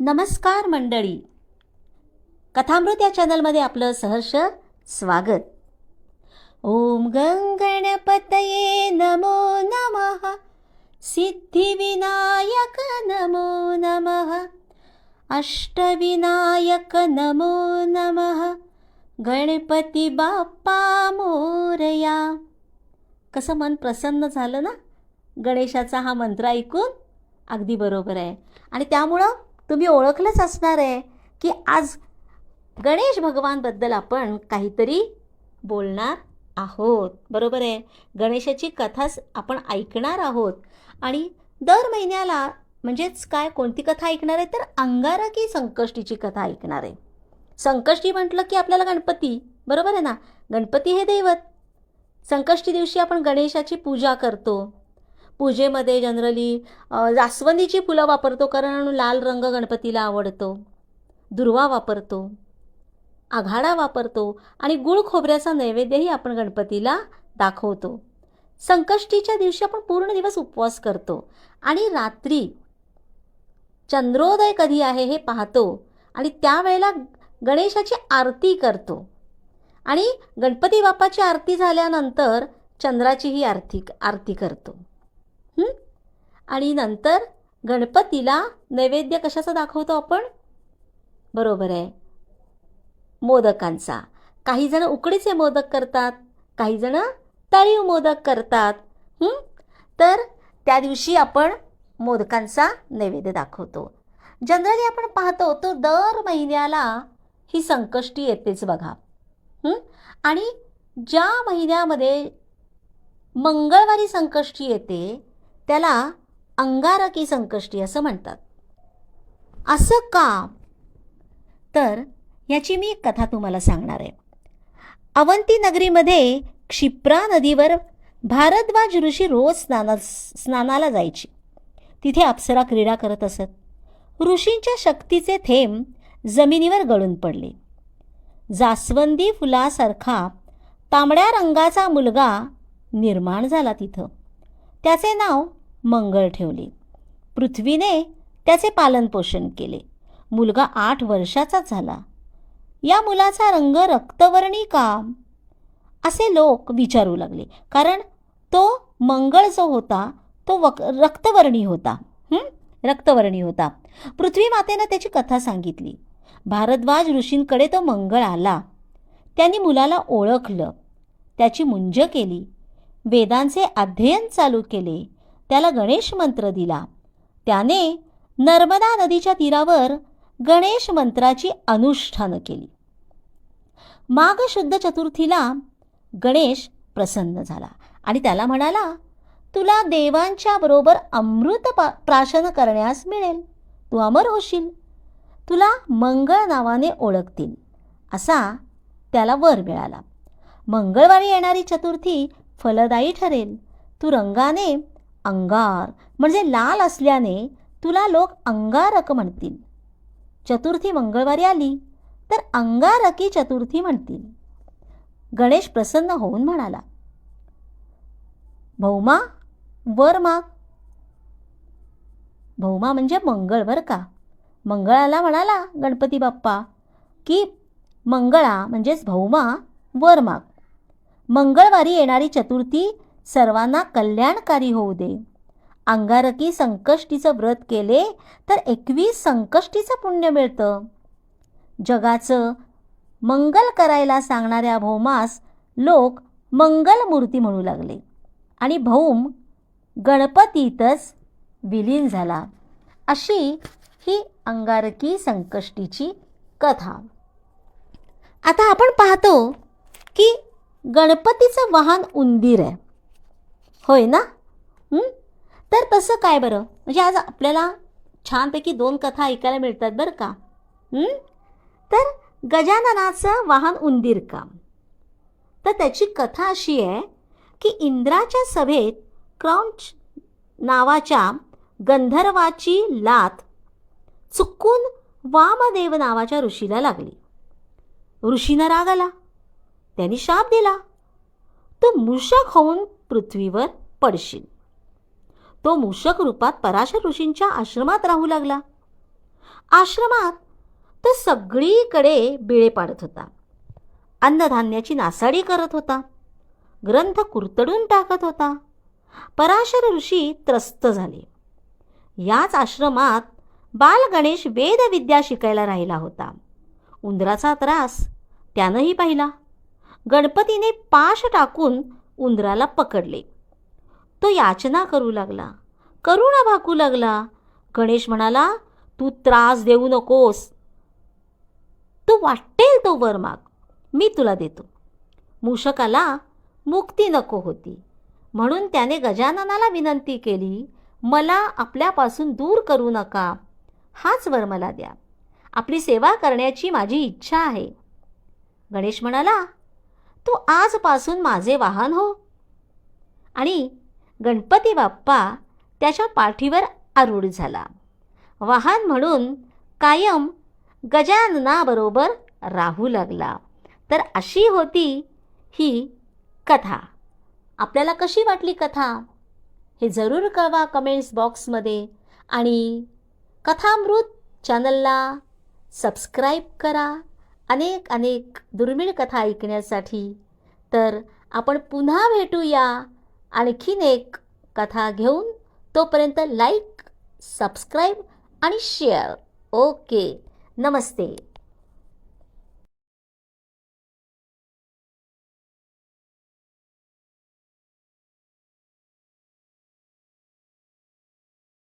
नमस्कार मंडळी. कथामृत या चॅनलमध्ये आपलं सहर्ष स्वागत. ओम गंगणपतये नमो नमः. सिद्धिविनायक नमो नमः. अष्टविनायक नमो नमः. गणपती बाप्पा मोरया. कसं मन प्रसन्न झालं ना? गणेशाचा हा मंत्र ऐकून अगदी बरोबर आहे. आणि त्यामुळं तुम्ही ओळखलंच असणार आहे की आज गणेश भगवानबद्दल आपण काहीतरी बोलणार आहोत. बरोबर आहे? गणेशाची कथा आपण ऐकणार आहोत. आणि दर महिन्याला म्हणजेच काय कोणती कथा ऐकणार आहे? तर अंगारकी संकष्टीची कथा ऐकणार आहे. संकष्टी म्हटलं की आपल्याला गणपती. बरोबर आहे ना? गणपती हे दैवत. संकष्टी दिवशी आपण गणेशाची पूजा करतो. पूजेमध्ये जनरली जास्वंदीची फुलं वापरतो कारण लाल रंग गणपतीला आवडतो दुर्वा वापरतो आघाडा वापरतो आणि गुळ खोबऱ्याचा नैवेद्यही आपण गणपतीला दाखवतो. संकष्टीच्या दिवशी आपण पूर्ण दिवस उपवास करतो आणि रात्री चंद्रोदय कधी आहे हे पाहतो आणि त्यावेळेला गणेशाची आरती करतो. आणि गणपती बाप्पाची आरती झाल्यानंतर चंद्राचीही आरती आरती करतो. आणि नंतर गणपतीला नैवेद्य कशाचा दाखवतो आपण? बरोबर आहे. मोदकांचा. काही जण उकडीचे मोदक करतात काही जण तळीव मोदक करतात. तर त्या दिवशी आपण मोदकांचा नैवेद्य दाखवतो. जनरली आपण पाहतो तो दर महिन्याला ही संकष्टी येतेच बघा. आणि ज्या महिन्यामध्ये मंगळवारी संकष्टी येते त्याला अंगारकी संकष्टी असं म्हणतात. असं का? तर याची मी एक कथा तुम्हाला सांगणार आहे. अवंती नगरीमध्ये क्षिप्रा नदीवर भारद्वाज ऋषी रोज स्नाना स्नानाला जायची. तिथे अप्सरा क्रीडा करत असत. ऋषींच्या शक्तीचे थेंब जमिनीवर गळून पडले. जास्वंदी फुलासारखा तांबड्या रंगाचा मुलगा निर्माण झाला तिथं. त्याचे नाव मंगळ ठेवले. पृथ्वीने त्याचे पालनपोषण केले. मुलगा आठ वर्षाचा झाला. या मुलाचा रंग रक्तवर्णी का असे लोक विचारू लागले. कारण तो मंगळ जो होता तो वक रक्तवर्णी होता. रक्तवर्णी होता. पृथ्वी मातेनं त्याची कथा सांगितली. भारद्वाज ऋषींकडे तो मंगळ आला. त्यांनी मुलाला ओळखलं. त्याची मुंज केली. वेदांचे अध्ययन चालू केले. त्याला गणेश मंत्र दिला. त्याने नर्मदा नदीच्या तीरावर गणेश मंत्राची अनुष्ठानं केली. माघ शुद्ध चतुर्थीला गणेश प्रसन्न झाला आणि त्याला म्हणाला तुला देवांच्या बरोबर अमृत प्राशन करण्यास मिळेल. तू अमर होशील. तुला मंगळ नावाने ओळखतील. असा त्याला वर मिळाला. मंगळवारी येणारी चतुर्थी फलदायी ठरेल. तू रंगाने अंगार म्हणजे लाल असल्याने तुला लोक अंगारक म्हणतील. चतुर्थी मंगळवारी आली तर अंगारकी चतुर्थी म्हणतील. गणेश प्रसन्न होऊन म्हणाला भौमा वर माग. भौमा म्हणजे मंगळ बर का? मंगळाला म्हणाला गणपती बाप्पा की मंगळा म्हणजेच भौमा वर माग. मंगळवारी येणारी चतुर्थी सर्वांना कल्याणकारी होऊ दे. अंगारकी संकष्टीचं व्रत केले तर एकवीस संकष्टीचं पुण्य मिळतं. जगाचं मंगल करायला सांगणाऱ्या भौमास लोक मंगलमूर्ती म्हणू लागले. आणि भौम गणपतीतच विलीन झाला. अशी ही अंगारकी संकष्टीची कथा. आता आपण पाहतो की गणपतीचं वाहन उंदीर आहे. होय ना? तर तसं काय बरं? म्हणजे आज आपल्याला छानपैकी दोन कथा ऐकायला मिळतात बरं का? तर गजाननाचं वाहन उंदीर का तर त्याची कथा अशी आहे की इंद्राच्या सभेत क्रौंच नावाच्या गंधर्वाची लात चुकून वामदेव नावाच्या ऋषीला लागली. ऋषीनं राग आला. त्यांनी शाप दिला. तो मूषक होऊन पृथ्वीवर पडशील. तो मूषक रूपात पराशर ऋषींच्या आश्रमात राहू लागला. आश्रमात तो सगळीकडे बिळे पाडत होता. अन्नधान्याची नासाडी करत होता. ग्रंथ कुरतडून टाकत होता. पराशर ऋषी त्रस्त झाले. याच आश्रमात बाल गणेश वेदविद्या शिकायला राहिला होता. उंदराचा त्रास त्यानंही पाहिला. गणपतीने पाश टाकून उंदराला पकडले. तो याचना करू लागला. करुणा भाकू लागला. गणेश म्हणाला तू त्रास देऊ नकोस. तू वाटेल तो वर माग. मी तुला देतो. मूषकाला मुक्ती नको होती. म्हणून त्याने गजाननाला विनंती केली मला आपल्यापासून दूर करू नका. हाच वर मला द्या. आपली सेवा करण्याची माझी इच्छा आहे. गणेश म्हणाला तू आजपासून माझे वाहन हो. आणि गणपती बाप्पा त्याच्या पाठीवर आरूढ झाला. वाहन म्हणून कायम गजाननाबरोबर राहू लागला. तर अशी होती ही कथा. आपल्याला कशी वाटली कथा? हे जरूर कळवा कमेंट्स बॉक्समध्ये आणि कथामृत चॅनलला सबस्क्राईब करा. अनेक अनेक दुर्मिळ कथा ऐकण्यासाठी. तर आपण पुन्हा भेटूया. आणखीन एक कथा घेऊन तोपर्यंत लाईक सबस्क्राईब आणि शेअर ओके नमस्ते.